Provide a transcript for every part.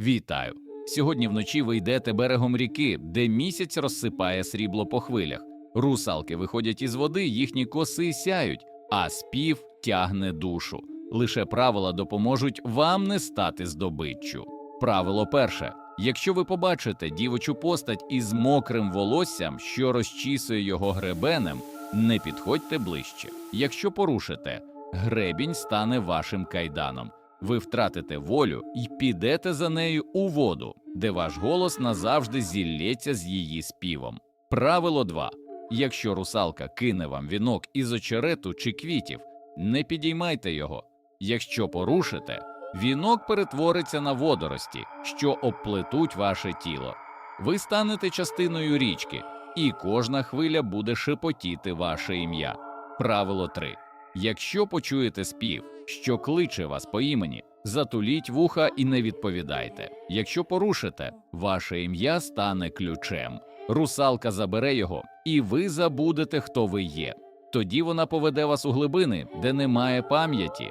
Вітаю! Сьогодні вночі ви йдете берегом ріки, де місяць розсипає срібло по хвилях. Русалки виходять із води, їхні коси сяють, а спів тягне душу. Лише правила допоможуть вам не стати здобиччю. Правило перше: якщо ви побачите дівочу постать із мокрим волоссям, що розчісує його гребенем, не підходьте ближче. Якщо порушите, гребінь стане вашим кайданом. Ви втратите волю і підете за нею у воду, де ваш голос назавжди зілється з її співом. Правило 2. Якщо русалка кине вам вінок із очерету чи квітів, не підіймайте його. Якщо порушите, вінок перетвориться на водорості, що обплетуть ваше тіло. Ви станете частиною річки, і кожна хвиля буде шепотіти ваше ім'я. Правило 3. Якщо почуєте спів, що кличе вас по імені, затуліть вуха і не відповідайте. Якщо порушите, ваше ім'я стане ключем. Русалка забере його, і ви забудете, хто ви є. Тоді вона поведе вас у глибини, де немає пам'яті.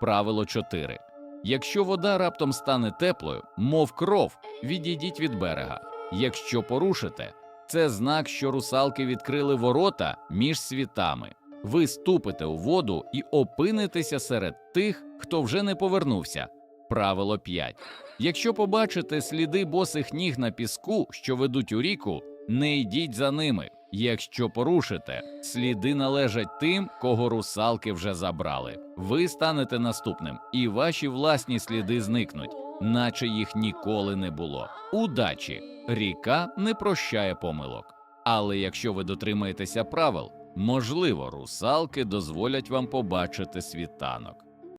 Правило 4. Якщо вода раптом стане теплою, мов кров, відійдіть від берега. Якщо порушите, це знак, що русалки відкрили ворота між світами. Ви ступите у воду і опинитеся серед тих, хто вже не повернувся. Правило 5. Якщо побачите сліди босих ніг на піску, що ведуть у ріку, не йдіть за ними. Якщо порушите, сліди належать тим, кого русалки вже забрали. Ви станете наступним, і ваші власні сліди зникнуть, наче їх ніколи не було. Удачі! Ріка не прощає помилок. Але якщо ви дотримаєтеся правил, можливо, русалки дозволять вам побачити світанок.